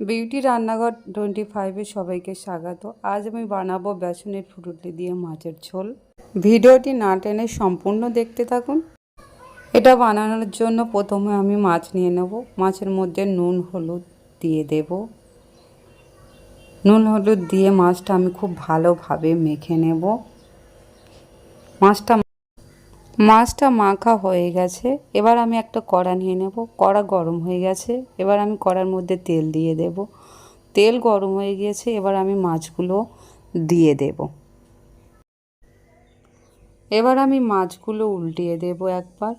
Beauty রান্নাঘর twenty ফাইভে সবাইকে স্বাগত। আজ আমি বানাবো বেসনের ফুটুলি দিয়ে মাছের ঝোল। ভিডিওটি না টেনে সম্পূর্ণ দেখতে থাকুন। এটা বানানোর জন্য প্রথমে আমি মাছ নিয়ে নেব। মাছের মধ্যে নুন, হলুদ দিয়ে দেব। নুন, হলুদ দিয়ে মাছটা আমি খুব ভালোভাবে মেখে নেব। মাছটা মাছটা মাখা হয়ে গেছে। এবার আমি একটা কড়া নিয়ে নেব। কড়া গরম হয়ে গেছে। এবার আমি কড়ার মধ্যে তেল দিয়ে দেব। তেল গরম হয়ে গিয়েছে। এবার আমি মাছগুলো দিয়ে দেব। এবার আমি মাছগুলো উল্টিয়ে দেব একবার।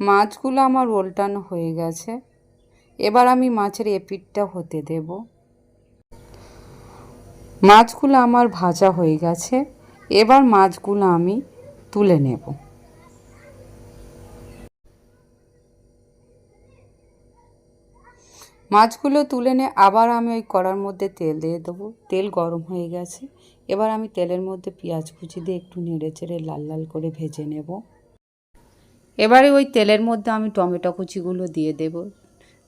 মাছগুলো আমার উল্টানো হয়ে গেছে। এবার আমি মাছের এপিটটা হতে দেবো। মাছগুলো আমার ভাজা হয়ে গেছে, এবার মাছগুলো আমি তুলে নেব। মাছগুলো তুলে নে, আবার আমি ওই কড়ার মধ্যে তেল দিয়ে দেবো। তেল গরম হয়ে গেছে, এবার আমি তেলের মধ্যে পেঁয়াজ কুচি দিয়ে একটু নেড়ে চেড়ে লাল লাল করে ভেজে নেব। এবারে ওই তেলের মধ্যে আমি টমেটো কুচিগুলো দিয়ে দেব।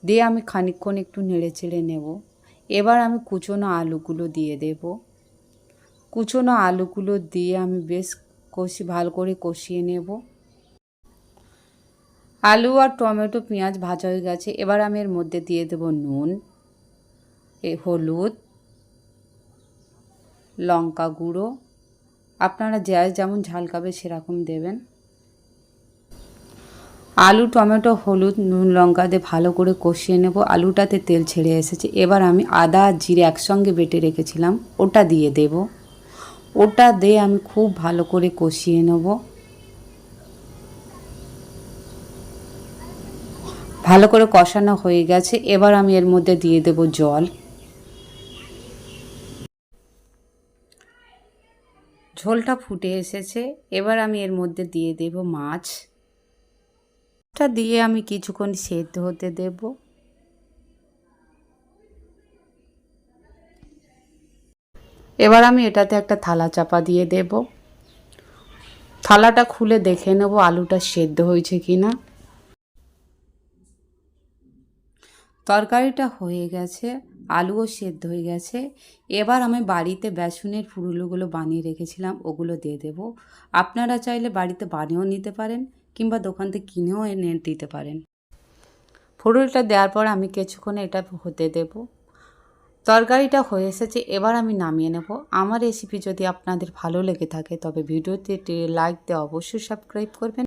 দিয়ে আমি খানিকক্ষণ একটু নেড়ে চেড়ে নেব। এবার আমি কুচোনো আলুগুলো দিয়ে দেব। কুচোনো আলুগুলো দিয়ে আমি বেশ কষি, ভালো করে কষিয়ে নেব। আলু আর টমেটো, পেঁয়াজ ভাজা হয়ে গেছে। এবার আমি এর মধ্যে দিয়ে দেব নুন, এ হলুদ, লঙ্কা গুঁড়ো। আপনারা যা যেমন ঝাল খাবে সেরকম দেবেন। আলু, টমেটো, হলুদ, নুন, লঙ্কা দিয়ে ভালো করে কষিয়ে নেব। আলুটাতে তেল ছেড়ে এসেছে। এবার আমি আদা, জিরে একসঙ্গে বেটে রেখেছিলাম। ওটা দিয়ে দেব। ওটা দিয়ে আমি খুব ভালো করে কষিয়ে নেব। ভালো করে কষানো হয়ে গেছে। এবার আমি এর মধ্যে দিয়ে দেব জল। ঝোলটা ফুটে এসেছে। এবার আমি এর মধ্যে দিয়ে দেব মাছ। টা দিয়ে আমি কিছুক্ষণ সেদ্ধ হতে দেব। এবার আমি এটাতে একটা থালা চাপা দিয়ে দেব। থালাটা খুলে দেখে নেব আলুটা সেদ্ধ হয়েছে কি না তরকারিটা হয়ে গেছে, আলুও সেদ্ধ হয়ে গেছে। এবার আমি বাড়িতে বেসনের ফুরুলোগুলো বানিয়ে রেখেছিলাম, ওগুলো দিয়ে দেব। আপনারা চাইলে বাড়িতে বানিয়েও নিতে পারেন। কিংবা দোকান থেকে কিনেও এনে দিতে পারেন। ফুরুলটা দেওয়ার পর আমি কিছুক্ষণ এটা হতে দেব। তরকারিটা হয়ে এসেছে, এবার আমি নামিয়ে নেব। আমার রেসিপি যদি আপনাদের ভালো লেগে থাকে, তবে ভিডিওতে লাইক দিয়ে অবশ্যই সাবস্ক্রাইব করবেন।